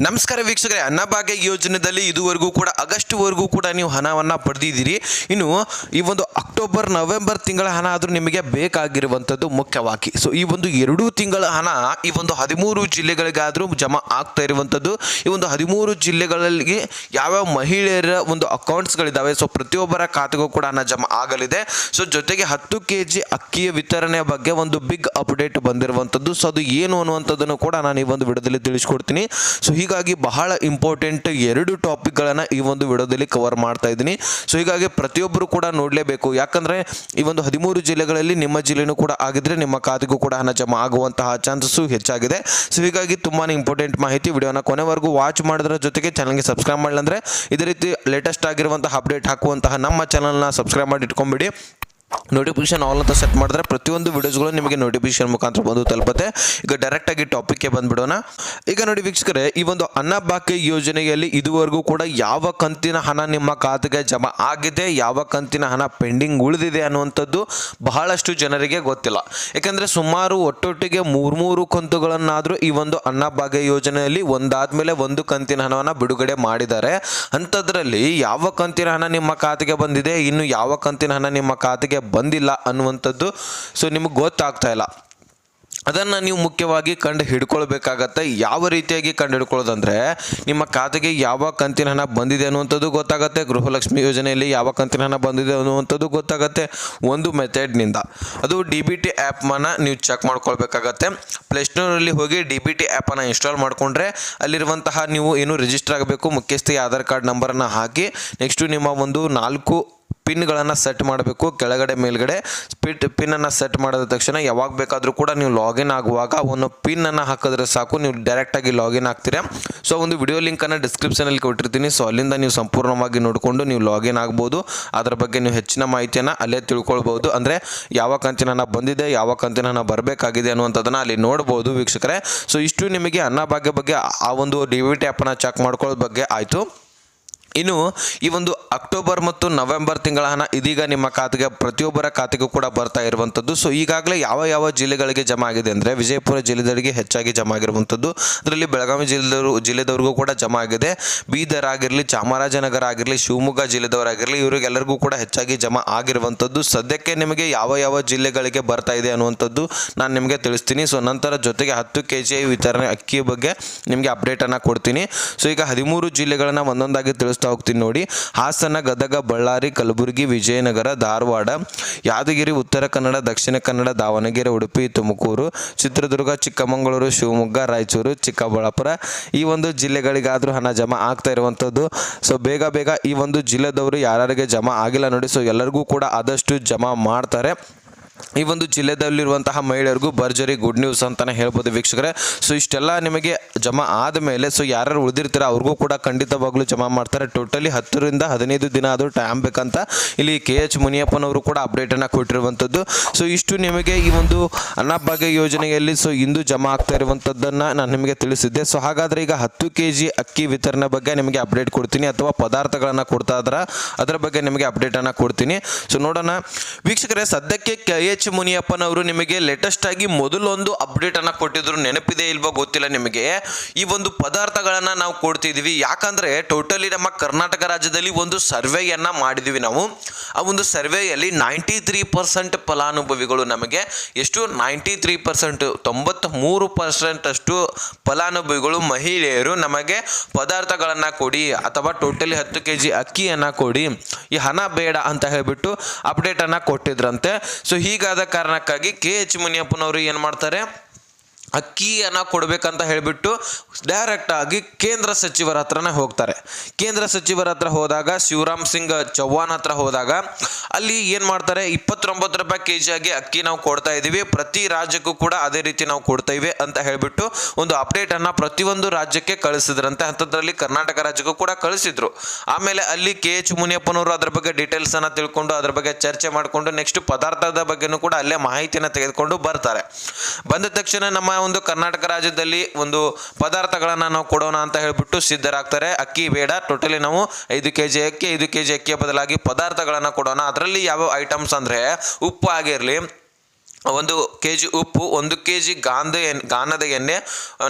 ನಮಸ್ಕಾರ ವೀಕ್ಷಕರೇ, ಅನ್ನಭಾಗ್ಯ ಯೋಜನೆಯಲ್ಲಿ ಇದುವರೆಗೂ ಕೂಡ, ಆಗಸ್ಟ್ವರೆಗೂ ಕೂಡ ನೀವು ಹಣವನ್ನು ಪಡೆದಿದ್ದೀರಿ. ಇನ್ನು ಈ ಒಂದು ಅಕ್ಟೋಬರ್, ನವೆಂಬರ್ ತಿಂಗಳ ಹಣ ಆದರೂ ನಿಮಗೆ ಬೇಕಾಗಿರುವಂಥದ್ದು ಮುಖ್ಯವಾಗಿ. ಸೊ ಈ ಒಂದು ಎರಡು ತಿಂಗಳ ಹಣ ಈ ಒಂದು ಹದಿಮೂರು ಜಿಲ್ಲೆಗಳಿಗಾದರೂ ಜಮಾ ಆಗ್ತಾ ಇರುವಂಥದ್ದು. ಈ ಒಂದು ಹದಿಮೂರು ಜಿಲ್ಲೆಗಳಲ್ಲಿ ಯಾವ್ಯಾವ ಮಹಿಳೆಯರ ಒಂದು ಅಕೌಂಟ್ಸ್ಗಳಿದ್ದಾವೆ ಸೊ ಪ್ರತಿಯೊಬ್ಬರ ಖಾತೆಗೂ ಕೂಡ ಹಣ ಜಮಾ ಆಗಲಿದೆ. ಸೊ ಜೊತೆಗೆ ಹತ್ತು ಕೆ ಜಿ ಅಕ್ಕಿಯ ವಿತರಣೆ ಬಗ್ಗೆ ಒಂದು ಬಿಗ್ ಅಪ್ಡೇಟ್ ಬಂದಿರುವಂಥದ್ದು. ಸೊ ಅದು ಏನು ಅನ್ನುವಂಥದ್ದನ್ನು ಕೂಡ ನಾನು ಈ ಒಂದು ವಿಡಿಯೋದಲ್ಲಿ ತಿಳಿಸ್ಕೊಡ್ತೀನಿ. ಸೊ ಹೀಗಾಗಿ ಬಹಳ ಇಂಪಾರ್ಟೆಂಟ್ ಎರಡು ಟಾಪಿಕ್ಗಳನ್ನು ಈ ಒಂದು ವಿಡಿಯೋದಲ್ಲಿ ಕವರ್ ಮಾಡ್ತಾ ಇದ್ದೀನಿ. ಸೊ ಹೀಗಾಗಿ ಪ್ರತಿಯೊಬ್ಬರು ಕೂಡ ನೋಡಲೇಬೇಕು. ಯಾಕಂದರೆ ಈ ಒಂದು ಹದಿಮೂರು ಜಿಲ್ಲೆಗಳಲ್ಲಿ ನಿಮ್ಮ ಜಿಲ್ಲೆನೂ ಕೂಡ ಆಗಿದ್ರೆ ನಿಮ್ಮ ಖಾತೆಗೂ ಕೂಡ ಹಣ ಜಮಾ ಆಗುವಂತಹ ಚಾನ್ಸಸ್ಸು ಹೆಚ್ಚಾಗಿದೆ. ಸೊ ಹೀಗಾಗಿ ತುಂಬಾ ಇಂಪಾರ್ಟೆಂಟ್ ಮಾಹಿತಿ ವಿಡಿಯೋನ ಕೊನೆವರೆಗೂ ವಾಚ್ ಮಾಡೋದ್ರ ಜೊತೆಗೆ ಚಾನಲ್ಗೆ ಸಬ್ಸ್ಕ್ರೈಬ್ ಮಾಡಿಲ್ಲ ಇದೇ ರೀತಿ ಲೇಟೆಸ್ಟ್ ಆಗಿರುವಂತಹ ಅಪ್ಡೇಟ್ ಹಾಕುವಂತಹ ನಮ್ಮ ಚಾನಲ್ನ ಸಬ್ಸ್ಕ್ರೈಬ್ ಮಾಡಿ ಇಟ್ಕೊಂಬಿಡಿ ನೋಟಿಫಿಕೇಶನ್ ಆಲ್ ಅಂತ ಸೆಟ್ ಮಾಡಿದ್ರೆ ಪ್ರತಿಯೊಂದು ವಿಡಿಯೋಸ್ಗಳು ನಿಮಗೆ ನೋಟಿಫಿಕೇಶನ್ ಮುಖಾಂತರ ಬಂದು ತಲುಪುತ್ತೆ. ಈಗ ಡೈರೆಕ್ಟಾಗಿ ಟಾಪಿಕ್ಗೆ ಬಂದ್ಬಿಡೋಣ. ಈಗ ನೋಡಿ ವೀಕ್ಷಕರೇ, ಈ ಒಂದು ಅನ್ನಭಾಗ್ಯ ಯೋಜನೆಯಲ್ಲಿ ಇದುವರೆಗೂ ಕೂಡ ಯಾವ ಕಂತಿನ ಹಣ ನಿಮ್ಮ ಖಾತೆಗೆ ಜಮಾ ಆಗಿದೆ, ಯಾವ ಕಂತಿನ ಹಣ ಪೆಂಡಿಂಗ್ ಉಳಿದಿದೆ ಅನ್ನುವಂಥದ್ದು ಬಹಳಷ್ಟು ಜನರಿಗೆ ಗೊತ್ತಿಲ್ಲ. ಯಾಕಂದರೆ ಸುಮಾರು ಒಟ್ಟೊಟ್ಟಿಗೆ ಮೂರು ಮೂರು ಕಂತುಗಳನ್ನಾದರೂ ಈ ಒಂದು ಅನ್ನಭಾಗ್ಯ ಯೋಜನೆಯಲ್ಲಿ ಒಂದಾದ ಮೇಲೆ ಒಂದು ಕಂತಿನ ಹಣವನ್ನು ಬಿಡುಗಡೆ ಮಾಡಿದ್ದಾರೆ. ಅಂಥದ್ರಲ್ಲಿ ಯಾವ ಕಂತಿನ ಹಣ ನಿಮ್ಮ ಖಾತೆಗೆ ಬಂದಿದೆ, ಇನ್ನು ಯಾವ ಕಂತಿನ ಹಣ ನಿಮ್ಮ ಖಾತೆಗೆ ಬಂದಿಲ್ಲ ಅನ್ನುವಂಥದ್ದು. ಸೊ ನಿಮಗೆ ಗೊತ್ತಾಗ್ತಾ ಇಲ್ಲ. ಅದನ್ನು ನೀವು ಮುಖ್ಯವಾಗಿ ಕಂಡು ಹಿಡ್ಕೊಳ್ಬೇಕಾಗತ್ತೆ. ಯಾವ ರೀತಿಯಾಗಿ ಕಂಡು ಹಿಡ್ಕೊಳ್ಳೋದಂದರೆ ನಿಮ್ಮ ಖಾತೆಗೆ ಯಾವ ಕಂತಿನ ಹಣ ಬಂದಿದೆ ಅನ್ನುವಂಥದ್ದು ಗೊತ್ತಾಗುತ್ತೆ. ಗೃಹಲಕ್ಷ್ಮಿ ಯೋಜನೆಯಲ್ಲಿ ಯಾವ ಕಂತಿನ ಹಣ ಬಂದಿದೆ ಅನ್ನುವಂಥದ್ದು ಗೊತ್ತಾಗುತ್ತೆ. ಒಂದು ಮೆಥಡ್ನಿಂದ ಅದು ಡಿ ಬಿ ಟಿ ಆ್ಯಪ್ನ ನೀವು ಚೆಕ್ ಮಾಡ್ಕೊಳ್ಬೇಕಾಗತ್ತೆ. ಪ್ಲೇಸ್ಟೋರಲ್ಲಿ ಹೋಗಿ ಡಿ ಬಿ ಟಿ ಆ್ಯಪನ್ನು ಇನ್ಸ್ಟಾಲ್ ಮಾಡಿಕೊಂಡ್ರೆ, ಅಲ್ಲಿರುವಂತಹ ನೀವು ಏನು ರಿಜಿಸ್ಟರ್ ಆಗಬೇಕು, ಮುಖ್ಯಸ್ಥಿ ಆಧಾರ್ ಕಾರ್ಡ್ ನಂಬರನ್ನು ಹಾಕಿ ನೆಕ್ಸ್ಟು ನಿಮ್ಮ ಒಂದು ನಾಲ್ಕು ಪಿನ್ಗಳನ್ನು ಸೆಟ್ ಮಾಡಬೇಕು. ಕೆಳಗಡೆ, ಮೇಲ್ಗಡೆ ಸ್ಪಿಟ್ ಪಿನ್ನನ್ನು ಸೆಟ್ ಮಾಡಿದ ತಕ್ಷಣ ಯಾವಾಗ ಬೇಕಾದರೂ ಕೂಡ ನೀವು ಲಾಗಿನ್ ಆಗುವಾಗ ಒಂದು ಪಿನ್ನನ್ನು ಹಾಕಿದ್ರೆ ಸಾಕು. ನೀವು ಡೈರೆಕ್ಟಾಗಿ ಲಾಗಿನ್ ಆಗ್ತೀರಾ. ಸೊ ಒಂದು ವಿಡಿಯೋ ಲಿಂಕನ್ನು ಡಿಸ್ಕ್ರಿಪ್ಷನಲ್ಲಿ ಕೊಟ್ಟಿರ್ತೀನಿ. ಸೊ ಅಲ್ಲಿಂದ ನೀವು ಸಂಪೂರ್ಣವಾಗಿ ನೋಡಿಕೊಂಡು ನೀವು ಲಾಗಿನ್ ಆಗ್ಬೋದು. ಅದರ ಬಗ್ಗೆ ನೀವು ಹೆಚ್ಚಿನ ಮಾಹಿತಿಯನ್ನು ಅಲ್ಲೇ ತಿಳ್ಕೊಳ್ಬೋದು ಅಂದರೆ ಯಾವ ಕಂತಿನ ಬಂದಿದೆ, ಯಾವ ಕಂತಿನ ಬರಬೇಕಾಗಿದೆ ಅನ್ನುವಂಥದ್ದನ್ನು ಅಲ್ಲಿ ನೋಡ್ಬೋದು ವೀಕ್ಷಕರೇ. ಸೊ ಇಷ್ಟು ನಿಮಗೆ ಅನ್ನಭಾಗ್ಯ ಬಗ್ಗೆ ಆ ಒಂದು ಡಿ ವಿ ಟಿ ಚೆಕ್ ಮಾಡ್ಕೊಳ್ಳೋದ್ ಬಗ್ಗೆ ಆಯಿತು. ಇನ್ನು ಈ ಒಂದು ಅಕ್ಟೋಬರ್ ಮತ್ತು ನವೆಂಬರ್ ತಿಂಗಳ ಹಣ ಇದೀಗ ನಿಮ್ಮ ಖಾತೆಗೆ, ಪ್ರತಿಯೊಬ್ಬರ ಖಾತೆಗೂ ಕೂಡ ಬರ್ತಾ ಇರುವಂಥದ್ದು. ಸೊ ಈಗಾಗಲೇ ಯಾವ ಯಾವ ಜಿಲ್ಲೆಗಳಿಗೆ ಜಮಾ ಆಗಿದೆ ಅಂದರೆ ವಿಜಯಪುರ ಜಿಲ್ಲೆದವರಿಗೆ ಹೆಚ್ಚಾಗಿ ಜಮಾ ಆಗಿರುವಂಥದ್ದು. ಅದರಲ್ಲಿ ಬೆಳಗಾವಿ ಜಿಲ್ಲೆದವರು, ಜಿಲ್ಲೆದವ್ರಿಗೂ ಕೂಡ ಜಮಾ ಆಗಿದೆ. ಬೀದರ್ ಆಗಿರಲಿ, ಚಾಮರಾಜನಗರ ಆಗಿರಲಿ, ಶಿವಮೊಗ್ಗ ಜಿಲ್ಲೆದವರಾಗಿರಲಿ, ಇವರಿಗೆಲ್ಲರಿಗೂ ಕೂಡ ಹೆಚ್ಚಾಗಿ ಜಮಾ ಆಗಿರುವಂಥದ್ದು. ಸದ್ಯಕ್ಕೆ ನಿಮಗೆ ಯಾವ ಯಾವ ಜಿಲ್ಲೆಗಳಿಗೆ ಬರ್ತಾ ಇದೆ ಅನ್ನುವಂಥದ್ದು ನಾನು ನಿಮಗೆ ತಿಳಿಸ್ತೀನಿ. ಸೊ ನಂತರ ಜೊತೆಗೆ ಹತ್ತು ಕೆ ಜಿ ವಿತರಣೆ ಅಕ್ಕಿ ಬಗ್ಗೆ ನಿಮಗೆ ಅಪ್ಡೇಟನ್ನು ಕೊಡ್ತೀನಿ. ಸೊ ಈಗ ಹದಿಮೂರು ಜಿಲ್ಲೆಗಳನ್ನು ಒಂದೊಂದಾಗಿ ತಿಳಿಸ್ತಾ ಹೋಗ್ತೀನಿ ನೋಡಿ. ಹಾಸನ, ಗದಗ, ಬಳ್ಳಾರಿ, ಕಲಬುರಗಿ, ವಿಜಯನಗರ, ಧಾರವಾಡ, ಯಾದಗಿರಿ, ಉತ್ತರ ಕನ್ನಡ, ದಕ್ಷಿಣ ಕನ್ನಡ, ದಾವಣಗೆರೆ, ಉಡುಪಿ, ತುಮಕೂರು, ಚಿತ್ರದುರ್ಗ, ಚಿಕ್ಕಮಗಳೂರು, ಶಿವಮೊಗ್ಗ, ರಾಯಚೂರು, ಚಿಕ್ಕಬಳ್ಳಾಪುರ ಈ ಒಂದು ಜಿಲ್ಲೆಗಳಿಗಾದರೂ ಹಣ ಜಮಾ ಆಗ್ತಾ ಇರುವಂಥದ್ದು ಸೊ ಬೇಗ ಬೇಗ ಈ ಒಂದು ಜಿಲ್ಲೆದವರು ಯಾರ್ಯಾರಿಗೆ ಜಮಾ ಆಗಿಲ್ಲ ನೋಡಿ. ಸೊ ಎಲ್ಲರಿಗೂ ಕೂಡ ಆದಷ್ಟು ಜಮಾ ಮಾಡ್ತಾರೆ. ಈ ಒಂದು ಜಿಲ್ಲೆದಲ್ಲಿರುವಂತಹ ಮಹಿಳೆಯರಿಗೂ ಭರ್ಜರಿ ಗುಡ್ ನ್ಯೂಸ್ ಅಂತಾನೆ ಹೇಳ್ಬೋದು ವೀಕ್ಷಕರೇ. ಸೊ ಇಷ್ಟೆಲ್ಲ ನಿಮಗೆ ಜಮಾ ಆದಮೇಲೆ ಸೊ ಯಾರು ಉಳಿದಿರ್ತೀರ ಅವ್ರಿಗೂ ಕೂಡ ಖಂಡಿತವಾಗ್ಲೂ ಜಮಾ ಮಾಡ್ತಾರೆ. ಟೋಟಲಿ ಹತ್ತರಿಂದ ಹದಿನೈದು ದಿನ ಆದರೂ ಟೈಮ್ ಬೇಕಂತ ಇಲ್ಲಿ ಕೆ ಎಚ್ ಮುನಿಯಪ್ಪನವರು ಕೂಡ ಅಪ್ಡೇಟನ್ನು ಕೊಟ್ಟಿರುವಂಥದ್ದು ಸೊ ಇಷ್ಟು ನಿಮಗೆ ಈ ಒಂದು ಅನ್ನಭಾಗ್ಯ ಯೋಜನೆಯಲ್ಲಿ ಸೊ ಇಂದು ಜಮಾ ಆಗ್ತಾ ಇರುವಂಥದ್ದನ್ನು ನಾನು ನಿಮಗೆ ತಿಳಿಸಿದ್ದೆ. ಸೊ ಹಾಗಾದ್ರೆ ಈಗ ಹತ್ತು ಕೆ ಜಿ ಅಕ್ಕಿ ವಿತರಣೆ ಬಗ್ಗೆ ನಿಮಗೆ ಅಪ್ಡೇಟ್ ಕೊಡ್ತೀನಿ ಅಥವಾ ಪದಾರ್ಥಗಳನ್ನು ಕೊಡ್ತಾ ಇದ್ರ ಅದರ ಬಗ್ಗೆ ನಿಮಗೆ ಅಪ್ಡೇಟನ್ನು ಕೊಡ್ತೀನಿ. ಸೊ ನೋಡೋಣ. ವೀಕ್ಷಕರೇ, ಸದ್ಯಕ್ಕೆ ಎಚ್ ಮುನಿಯಪ್ಪನವರು ನಿಮಗೆ ಲೇಟೆಸ್ಟ್ ಆಗಿ ಮೊದಲೊಂದು ಅಪ್ಡೇಟ್ ಅನ್ನ ಕೊಟ್ಟಿದ್ರು. ನೆನಪಿದೆ ಇಲ್ವೋ ಗೊತ್ತಿಲ್ಲ ನಿಮಗೆ. ಈ ಒಂದು ಪದಾರ್ಥಗಳನ್ನ ನಾವು ಕೊಡ್ತಿದ್ವಿ. ಯಾಕಂದ್ರೆ ಟೋಟಲಿ ನಮ್ಮ ಕರ್ನಾಟಕ ರಾಜ್ಯದಲ್ಲಿ ಒಂದು ಸರ್ವೆಯನ್ನ ಮಾಡಿದ್ವಿ ನಾವು. ಆ ಒಂದು ಸರ್ವೆಯಲ್ಲಿ ನೈಂಟಿ ತ್ರೀ ಪರ್ಸೆಂಟ್ ಫಲಾನುಭವಿಗಳು ನಮಗೆ. ಎಷ್ಟು? ನೈಂಟಿ ತ್ರೀ ಪರ್ಸೆಂಟ್ ತೊಂಬತ್ತ ಮೂರು ಪರ್ಸೆಂಟ್ ಅಷ್ಟು ಫಲಾನುಭವಿಗಳು ಮಹಿಳೆಯರು ನಮಗೆ ಪದಾರ್ಥಗಳನ್ನು ಕೊಡಿ ಅಥವಾ ಟೋಟಲಿ ಹತ್ತು ಕೆ ಜಿ ಅಕ್ಕಿಯನ್ನು ಕೊಡಿ. ಈ ಹಣ ಬೇಡ ಅಂತ ಹೇಳಿಬಿಟ್ಟು ಅಪ್ಡೇಟನ್ನು ಕೊಟ್ಟಿದ್ರಂತೆ. ಸೊ ಹೀಗಾದ ಕಾರಣಕ್ಕಾಗಿ ಕೆ ಎಚ್ ಮುನಿಯಪ್ಪನವರು ಏನು ಮಾಡ್ತಾರೆ? ಅಕ್ಕಿಯನ್ನು ಕೊಡಬೇಕಂತ ಹೇಳಿಬಿಟ್ಟು ಡೈರೆಕ್ಟಾಗಿ ಕೇಂದ್ರ ಸಚಿವರ ಹತ್ರನೇ ಹೋಗ್ತಾರೆ. ಕೇಂದ್ರ ಸಚಿವರ ಹತ್ರ ಹೋದಾಗ, ಶಿವರಾಮ್ ಸಿಂಗ್ ಚೌಹಾಣ್ ಹತ್ರ ಹೋದಾಗ, ಅಲ್ಲಿ ಏನು ಮಾಡ್ತಾರೆ? ಇಪ್ಪತ್ತೊಂಬತ್ತು ರೂಪಾಯಿ ಕೆ ಜಿಯಾಗಿ ಅಕ್ಕಿ ನಾವು ಕೊಡ್ತಾ ಇದ್ದೀವಿ ಪ್ರತಿ ರಾಜ್ಯಕ್ಕೂ ಕೂಡ ಅದೇ ರೀತಿ ನಾವು ಕೊಡ್ತಾ ಇವೆ ಅಂತ ಹೇಳಿಬಿಟ್ಟು ಒಂದು ಅಪ್ಡೇಟನ್ನು ಪ್ರತಿಯೊಂದು ರಾಜ್ಯಕ್ಕೆ ಕಳಿಸಿದ್ರಂತೆ. ಅಂಥದ್ರಲ್ಲಿ ಕರ್ನಾಟಕ ರಾಜ್ಯಕ್ಕೂ ಕೂಡ ಕಳಿಸಿದ್ರು. ಆಮೇಲೆ ಅಲ್ಲಿ ಕೆ ಎಚ್ ಮುನಿಯಪ್ಪನವರು ಅದ್ರ ಬಗ್ಗೆ ಡೀಟೇಲ್ಸನ್ನು ತಿಳ್ಕೊಂಡು, ಅದ್ರ ಬಗ್ಗೆ ಚರ್ಚೆ ಮಾಡಿಕೊಂಡು ನೆಕ್ಸ್ಟ್ ಪದಾರ್ಥದ ಬಗ್ಗೆನೂ ಕೂಡ ಅಲ್ಲೇ ಮಾಹಿತಿಯನ್ನು ತೆಗೆದುಕೊಂಡು ಬರ್ತಾರೆ. ಬಂದ ತಕ್ಷಣ ನಮ್ಮ ಒಂದು ಕರ್ನಾಟಕ ರಾಜ್ಯದಲ್ಲಿ ಒಂದು ಪದಾರ್ಥಗಳನ್ನು ನಾವು ಕೊಡೋಣ ಅಂತ ಹೇಳಿಬಿಟ್ಟು ಸಿದ್ಧರಾಗ್ತಾರೆ. ಅಕ್ಕಿ ಬೇಡ ಟೋಟಲಿ ನಾವು ಐದು ಕೆ ಜಿ ಅಕ್ಕಿ, ಐದು ಕೆ ಜಿ ಅಕ್ಕಿಯ ಬದಲಾಗಿ ಪದಾರ್ಥಗಳನ್ನು ಕೊಡೋಣ. ಅದರಲ್ಲಿ ಯಾವ ಐಟಮ್ಸ್ ಅಂದರೆ ಉಪ್ಪು ಆಗಿರಲಿ ಒಂದು ಕೆ ಜಿ ಉಪ್ಪು, ಒಂದು ಕೆ ಜಿ ಗಾಂಧ ಎನ್, ಗಾನದ ಎಣ್ಣೆ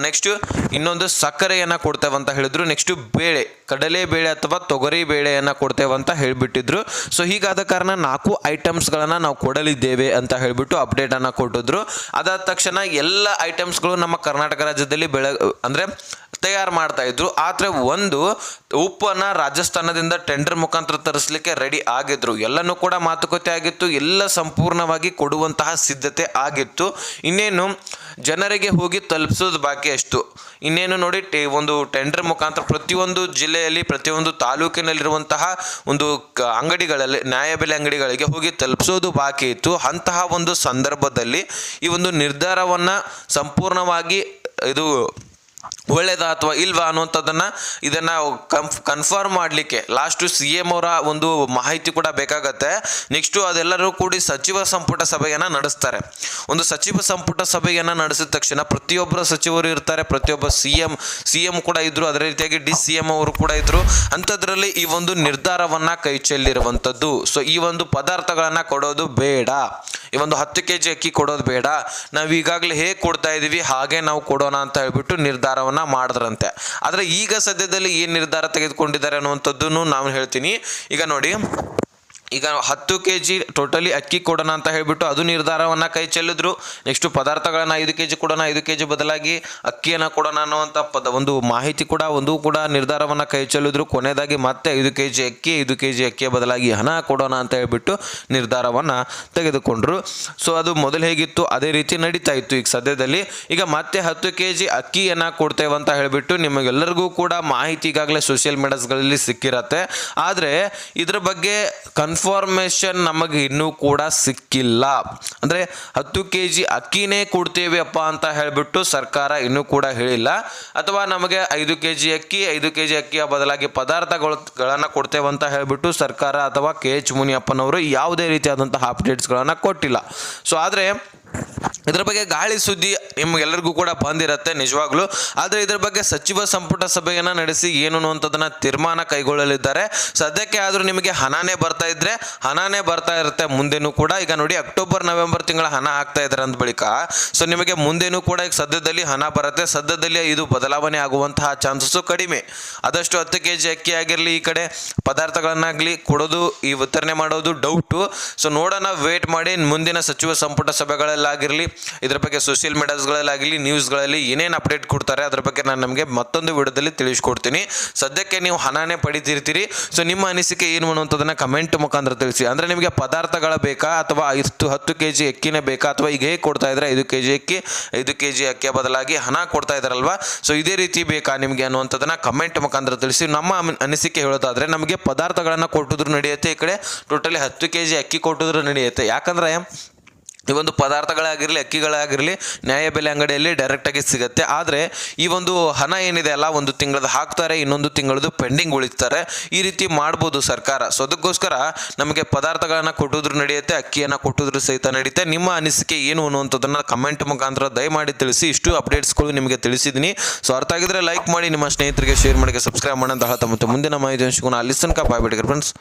ನೆಕ್ಸ್ಟ್ ಇನ್ನೊಂದು ಸಕ್ಕರೆಯನ್ನು ಕೊಡ್ತೇವೆ ಅಂತ ಹೇಳಿದ್ರು. ನೆಕ್ಸ್ಟು ಬೇಳೆ, ಕಡಲೆ ಬೇಳೆ ಅಥವಾ ತೊಗರಿ ಬೇಳೆಯನ್ನು ಕೊಡ್ತೇವೆ ಅಂತ ಹೇಳಿಬಿಟ್ಟಿದ್ರು. ಸೊ ಹೀಗಾದ ಕಾರಣ ನಾಲ್ಕು ಐಟಮ್ಸ್ಗಳನ್ನು ನಾವು ಕೊಡಲಿದ್ದೇವೆ ಅಂತ ಹೇಳಿಬಿಟ್ಟು ಅಪ್ಡೇಟನ್ನು ಕೊಟ್ಟಿದ್ರು. ಅದಾದ ತಕ್ಷಣ ಎಲ್ಲ ಐಟಮ್ಸ್ಗಳು ನಮ್ಮ ಕರ್ನಾಟಕ ರಾಜ್ಯದಲ್ಲಿ ಬೆಳೆ, ಅಂದರೆ ತಯಾರು ಮಾಡ್ತಾ ಇದ್ರು. ಆದರೆ ಒಂದು, ಉಪ್ಪನ್ನು ರಾಜಸ್ಥಾನದಿಂದ ಟೆಂಡರ್ ಮುಖಾಂತರ ತರಿಸ್ಲಿಕ್ಕೆ ರೆಡಿ ಆಗಿದ್ರು. ಎಲ್ಲನೂ ಕೂಡ ಮಾತುಕತೆ ಆಗಿತ್ತು. ಎಲ್ಲ ಸಂಪೂರ್ಣವಾಗಿ ಕೊಡುವಂತಹ ಸಿದ್ಧತೆ ಆಗಿತ್ತು. ಇನ್ನೇನು, ಜನರಿಗೆ ಹೋಗಿ ತಲುಪಿಸೋದು ಬಾಕಿ ಅಷ್ಟು. ಇನ್ನೇನು ನೋಡಿ ಒಂದು ಟೆಂಡರ್ ಮುಖಾಂತರ ಪ್ರತಿಯೊಂದು ಜಿಲ್ಲೆಯಲ್ಲಿ, ಪ್ರತಿಯೊಂದು ತಾಲೂಕಿನಲ್ಲಿರುವಂತಹ ಒಂದು ಅಂಗಡಿಗಳಲ್ಲಿ, ನ್ಯಾಯಬೆಲೆ ಅಂಗಡಿಗಳಿಗೆ ಹೋಗಿ ತಲುಪಿಸೋದು ಬಾಕಿ ಇತ್ತು. ಅಂತಹ ಒಂದು ಸಂದರ್ಭದಲ್ಲಿ ಈ ಒಂದು ನಿರ್ಧಾರವನ್ನು ಸಂಪೂರ್ಣವಾಗಿ ಇದು ಒಳ್ಳೇದಾ ಅಥವಾ ಇಲ್ವಾ ಅನ್ನುವಂಥದ್ದನ್ನು ಇದನ್ನು ಕಂಫ್ ಕನ್ಫರ್ಮ್ ಮಾಡಲಿಕ್ಕೆ ಲಾಸ್ಟು ಸಿ ಎಂ ಅವರ ಒಂದು ಮಾಹಿತಿ ಕೂಡ ಬೇಕಾಗತ್ತೆ. ನೆಕ್ಸ್ಟು ಅದೆಲ್ಲರೂ ಕೂಡಿ ಸಚಿವ ಸಂಪುಟ ಸಭೆಯನ್ನು ನಡೆಸ್ತಾರೆ. ಒಂದು ಸಚಿವ ಸಂಪುಟ ಸಭೆಯನ್ನು ನಡೆಸಿದ ತಕ್ಷಣ ಪ್ರತಿಯೊಬ್ಬರ ಸಚಿವರು ಇರ್ತಾರೆ, ಪ್ರತಿಯೊಬ್ಬ ಸಿ ಎಂ ಸಿ ಎಂ ಕೂಡ ಇದ್ದರು ಅದೇ ರೀತಿಯಾಗಿ ಡಿ ಸಿ ಎಂ ಅವರು ಕೂಡ ಇದ್ದರು ಅಂಥದ್ರಲ್ಲಿ ಈ ಒಂದು ನಿರ್ಧಾರವನ್ನು ಕೈ ಚೆಲ್ಲಿರುವಂಥದ್ದು. ಸೊ ಈ ಒಂದು ಪದಾರ್ಥಗಳನ್ನು ಕೊಡೋದು ಬೇಡ. ಈ ಒಂದು ಹತ್ತು ಕೆ ಜಿ ಅಕ್ಕಿ ಕೊಡೋದು ಬೇಡ. ನಾವು ಈಗಾಗಲೇ ಹೇಗೆ ಕೊಡ್ತಾ ಇದ್ದೀವಿ, ಹಾಗೆ ನಾವು ಕೊಡೋಣ ಅಂತ ಹೇಳ್ಬಿಟ್ಟು ನಿರ್ಧಾರವನ್ನು ಮಾಡಿದ್ರಂತೆ. ಆದರೆ ಈಗ ಸದ್ಯದಲ್ಲಿ ಏನು ನಿರ್ಧಾರ ತೆಗೆದುಕೊಂಡಿದ್ದಾರೆ ಅನ್ನುವಂಥದ್ದನ್ನು ನಾನು ಹೇಳ್ತೀನಿ. ಈಗ ನೋಡಿ. ಈಗ ಹತ್ತು ಕೆ ಜಿ ಟೋಟಲಿ ಅಕ್ಕಿ ಕೊಡೋಣ ಅಂತ ಹೇಳಿಬಿಟ್ಟು ಅದು ನಿರ್ಧಾರವನ್ನು ಕೈ ಚೆಲ್ಲಿದ್ರು. ನೆಕ್ಸ್ಟು ಪದಾರ್ಥಗಳನ್ನು ಐದು ಕೆ ಜಿ ಕೊಡೋಣ, ಐದು ಕೆ ಜಿ ಬದಲಾಗಿ ಅಕ್ಕಿಯನ್ನು ಕೊಡೋಣ ಅನ್ನುವಂಥ ಪದ, ಒಂದು ಮಾಹಿತಿ ಕೂಡ, ಒಂದು ಕೂಡ ನಿರ್ಧಾರವನ್ನು ಕೈ ಚೆಲ್ಲಿದ್ರು. ಕೊನೆಯದಾಗಿ ಮತ್ತೆ ಐದು ಕೆ ಜಿ ಅಕ್ಕಿ, ಐದು ಕೆ ಜಿ ಅಕ್ಕಿಯ ಬದಲಾಗಿ ಹಣ ಕೊಡೋಣ ಅಂತ ಹೇಳಿಬಿಟ್ಟು ನಿರ್ಧಾರವನ್ನು ತೆಗೆದುಕೊಂಡ್ರು. ಸೊ ಅದು ಮೊದಲು ಹೇಗಿತ್ತು? ಅದೇ ರೀತಿ ನಡೀತಾ ಇತ್ತು ಈಗ ಸದ್ಯದಲ್ಲಿ. ಈಗ ಮತ್ತೆ ಹತ್ತು ಕೆ ಜಿ ಅಕ್ಕಿಯನ್ನು ಕೊಡ್ತೇವೆ ಅಂತ ಹೇಳಿಬಿಟ್ಟು ನಿಮಗೆಲ್ಲರಿಗೂ ಕೂಡ ಮಾಹಿತಿ ಈಗಾಗಲೇ ಸೋಷಿಯಲ್ ಮೀಡಿಯಾಸ್ಗಳಲ್ಲಿ ಸಿಕ್ಕಿರತ್ತೆ. ಆದರೆ ಇದ್ರ ಬಗ್ಗೆ ಕನ್ಫರ್ಮೇಷನ್ ನಮಗೆ ಇನ್ನೂ ಕೂಡ ಸಿಕ್ಕಿಲ್ಲ. ಅಂದರೆ ಹತ್ತು ಕೆ ಜಿ ಅಕ್ಕಿನೇ ಕೊಡ್ತೇವೆ ಅಪ್ಪ ಅಂತ ಹೇಳಿಬಿಟ್ಟು ಸರ್ಕಾರ ಇನ್ನೂ ಕೂಡ ಹೇಳಿಲ್ಲ. ಅಥವಾ ನಮಗೆ ಐದು ಕೆ ಜಿ ಅಕ್ಕಿ, ಐದು ಕೆ ಜಿ ಅಕ್ಕಿಯ ಬದಲಾಗಿ ಪದಾರ್ಥಗಳನ್ನು ಕೊಡ್ತೇವೆ ಅಂತ ಹೇಳಿಬಿಟ್ಟು ಸರ್ಕಾರ ಅಥವಾ ಕೆ ಎಚ್ ಮುನಿಯಪ್ಪನವರು ಯಾವುದೇ ರೀತಿಯಾದಂತಹ ಅಪ್ಡೇಟ್ಸ್ಗಳನ್ನು ಕೊಟ್ಟಿಲ್ಲ. ಸೊ ಆದರೆ ಇದ್ರ ಬಗ್ಗೆ ಗಾಳಿ ಸುದ್ದಿ ನಿಮ್ಗೆಲ್ಲರಿಗೂ ಕೂಡ ಬಂದಿರತ್ತೆ ನಿಜವಾಗ್ಲೂ. ಆದರೆ ಇದ್ರ ಬಗ್ಗೆ ಸಚಿವ ಸಂಪುಟ ಸಭೆಯನ್ನು ನಡೆಸಿ ಏನು ಅನ್ನುವಂಥದ್ದನ್ನ ತೀರ್ಮಾನ ಕೈಗೊಳ್ಳಲಿದ್ದಾರೆ. ಸದ್ಯಕ್ಕೆ ಆದರೂ ನಿಮಗೆ ಹಣನೇ ಬರ್ತಾ ಇದ್ರೆ, ಹಣನೇ ಬರ್ತಾ ಇರುತ್ತೆ ಮುಂದೆನೂ ಕೂಡ. ಈಗ ನೋಡಿ, ಅಕ್ಟೋಬರ್, ನವೆಂಬರ್ ತಿಂಗಳ ಹಣ ಆಗ್ತಾ ಇದ್ದಾರೆ ಅಂದ ಬಳಿಕ. ಸೊ ನಿಮಗೆ ಮುಂದೆನೂ ಕೂಡ ಈಗ ಸದ್ಯದಲ್ಲಿ ಹಣ ಬರುತ್ತೆ. ಸದ್ಯದಲ್ಲಿ ಇದು ಬದಲಾವಣೆ ಆಗುವಂತಹ ಚಾನ್ಸಸ್ಸು ಕಡಿಮೆ. ಆದಷ್ಟು ಹತ್ತು ಕೆ ಜಿ ಅಕ್ಕಿ ಆಗಿರಲಿ, ಈ ಕಡೆ ಪದಾರ್ಥಗಳನ್ನಾಗಲಿ ಕೊಡೋದು, ಈ ವಿತರಣೆ ಮಾಡೋದು ಡೌಟು ಸೊ ನೋಡೋಣ ವೇಟ್ ಮಾಡಿ ಮುಂದಿನ ಸಚಿವ ಸಂಪುಟ ಸಭೆಗಳಲ್ಲಾಗಿರಲಿ ಇದ್ರ ಬಗ್ಗೆ ಸೋಷಿಯಲ್ ಮೀಡಿಯಾಸ್ಗಳಲ್ಲಾಗಲಿ ನ್ಯೂಸ್ಗಳಲ್ಲಿ ಏನೇನು ಅಪ್ಡೇಟ್ ಕೊಡ್ತಾರೆ, ಅದ್ರ ಬಗ್ಗೆ ನಾನು ನಮಗೆ ಮತ್ತೊಂದು ವಿಡಿಯೋದಲ್ಲಿ ತಿಳಿಸ್ಕೊಡ್ತೀನಿ. ಸದ್ಯಕ್ಕೆ ನೀವು ಹಣನೇ ಪಡಿತಿರ್ತೀರಿ. ಸೊ ನಿಮ್ಮ ಅನಿಸಿಕೆ ಏನು ಅನ್ನುವಂಥದ್ದನ್ನು ಕಮೆಂಟ್ ಮುಖಾಂತರ ತಿಳಿಸಿ. ಅಂದರೆ ನಿಮಗೆ ಪದಾರ್ಥಗಳ ಬೇಕಾ, ಅಥವಾ ಇಷ್ಟು ಹತ್ತು ಕೆ ಜಿ ಅಕ್ಕಿನೇ ಬೇಕಾ, ಅಥವಾ ಈಗ ಹೇಗೆ ಕೊಡ್ತಾ ಇದ್ದಾರೆ ಐದು ಕೆ ಜಿ ಅಕ್ಕಿ, ಐದು ಕೆ ಜಿ ಅಕ್ಕಿಯ ಬದಲಾಗಿ ಹಣ ಕೊಡ್ತಾ ಇದ್ದಾರಲ್ವಾ ಸೊ ಇದೇ ರೀತಿ ಬೇಕಾ ನಿಮಗೆ ಅನ್ನುವಂಥದ್ದನ್ನು ಕಮೆಂಟ್ ಮುಖಾಂತರ ತಿಳಿಸಿ. ನಮ್ಮ ಅನಿಸಿಕೆ ಹೇಳೋದಾದರೆ, ನಮಗೆ ಪದಾರ್ಥಗಳನ್ನು ಕೊಟ್ಟಿದ್ರು ನಡೆಯುತ್ತೆ ಈ ಕಡೆ. ಟೋಟಲಿ ಹತ್ತು ಕೆ ಜಿ ಅಕ್ಕಿ ಕೊಟ್ಟಿದ್ರು ನಡೆಯುತ್ತೆ. ಯಾಕಂದರೆ ಈ ಒಂದು ಪದಾರ್ಥಗಳಾಗಿರಲಿ, ಅಕ್ಕಿಗಳಾಗಿರಲಿ ನ್ಯಾಯಬೆಲೆ ಅಂಗಡಿಯಲ್ಲಿ ಡೈರೆಕ್ಟಾಗಿ ಸಿಗುತ್ತೆ. ಆದರೆ ಈ ಒಂದು ಹಣ ಏನಿದೆ ಅಲ್ಲ, ಒಂದು ತಿಂಗಳದ್ದು ಹಾಕ್ತಾರೆ, ಇನ್ನೊಂದು ತಿಂಗಳದ್ದು ಪೆಂಡಿಂಗ್ ಉಳಿತಾರೆ ಈ ರೀತಿ ಮಾಡ್ಬೋದು ಸರ್ಕಾರ. ಸೊ ಅದಕ್ಕೋಸ್ಕರ ನಮಗೆ ಪದಾರ್ಥಗಳನ್ನು ಕೊಟ್ಟಿದ್ರು ನಡೆಯುತ್ತೆ, ಅಕ್ಕಿಯನ್ನು ಕೊಟ್ಟಿದ್ರು ಸಹಿತ ನಡೆಯುತ್ತೆ. ನಿಮ್ಮ ಅನಿಸಿಕೆ ಏನು ಅನ್ನುವಂಥದ್ದನ್ನು ಕಮೆಂಟ್ ಮುಖಾಂತರ ದಯಮಾಡಿ ತಿಳಿಸಿ. ಇಷ್ಟು ಅಪ್ಡೇಟ್ಸ್ಗಳು ನಿಮಗೆ ತಿಳಿಸಿದ್ದೀನಿ. ಸೊ ಅರ್ಥ ಆಗಿದ್ರೆ ಲೈಕ್ ಮಾಡಿ, ನಿಮ್ಮ ಸ್ನೇಹಿತರಿಗೆ ಶೇರ್ ಮಾಡಿ ಸಬ್ಸ್ಕ್ರೈಬ್ ಮಾಡಿ ಅಂತ ಹೇಳ್ತಾ ಮತ್ತೆ ಮುಂದಿನ ಮಾಹಿತಿ ಹಂಚ್ಕೊಂಡು ಅಲ್ಲಿ ತನಕ ಬಾಯ್ ಫ್ರೆಂಡ್ಸ್